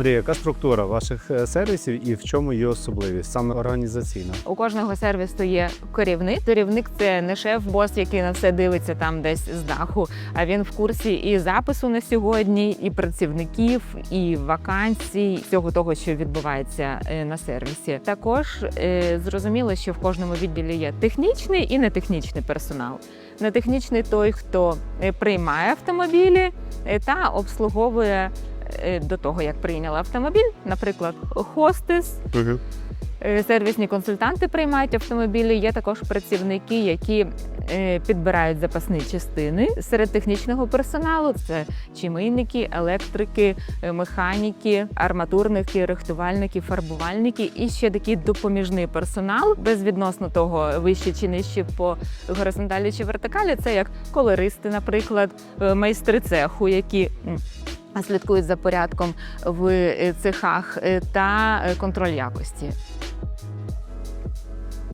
Марія, яка структура ваших е, сервісів і в чому її особливість, саме організаційна? У кожного сервісу є керівник. Керівник це не шеф-бос, який на все дивиться там десь з даху. А він в курсі і запису на сьогодні, і працівників, і вакансій, всього того, що відбувається е, на сервісі. Також е, зрозуміло, що в кожному відділі є технічний і нетехнічний персонал. Нетехнічний той, хто приймає автомобілі та обслуговує до того, як прийняли автомобіль, наприклад, хостес, Е, Сервісні консультанти приймають автомобілі. Є також працівники, які е, підбирають запасні частини серед технічного персоналу. Це чимийники, електрики, е, механіки, арматурники, рихтувальники, фарбувальники і ще такий допоміжний персонал, безвідносно того, вище чи нижче по горизонталі чи вертикалі. Це як колористи, наприклад, е, майстри цеху, які слідкують за порядком в е, цехах е, та е, контроль якості.